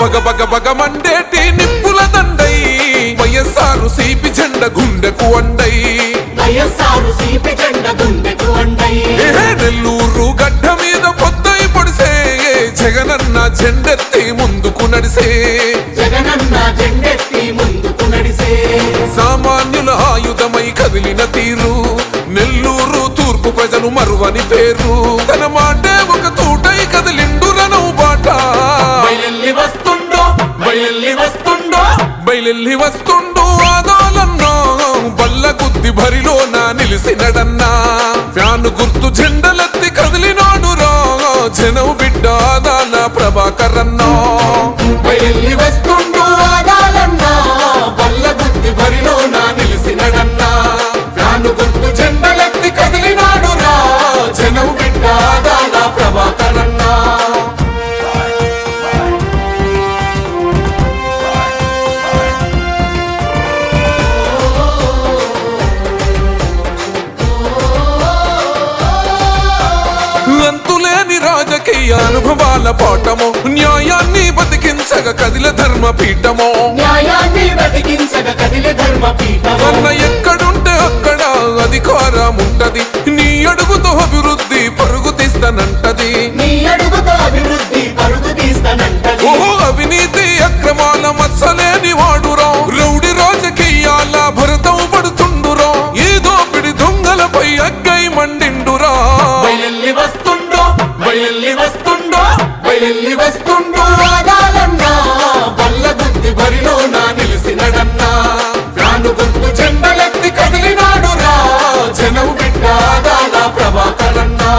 బగ బగ బగ మండేటి నిప్పుల దండై. వయస్సారు సీపి జెండ గుండెకు అండై. వైఎస్ఆరు సిపి జెండ గుండెకు అండై. నెల్లూరు గడ్డ మీద పొద్దై పొడిసే. జగనన్న జెండెత్తి ముందుకు నడిసే. జగనన్న జెండెత్తి ముందుకు నడిసే. సామాన్యుల ఆయుధమై కదిలిన తీరు. నెల్లూరు తూర్పు ప్రజలు మరువని పేరు. తన మాటే బయలెల్లి వస్తుండో బయలెల్లి వస్తుండో ఆదాలన్నా బల్ల గుద్ది భరిలో నా నిలిసినడన్నా. ఫ్యాన్ గుర్తు జెండలెత్తి అంతులేని రాజకీయ అనుభవాల పాఠము న్యాయాన్ని బతికించగ కదిల ధర్మ పీఠమో న్యాయాన్ని బతికించగ కదిలి ధర్మ పీఠము వైలెల్లి వస్తుండో వైలెల్లి వస్తుండో రాగాలన్నా వల్ల గుంది బరిలో నా నిలిసినడన్నా. రాను గుర్తు చెండలెత్తి కదిలినాడు రా జనవు బిడ్డ ఆగాల ప్రభాకరన్నా.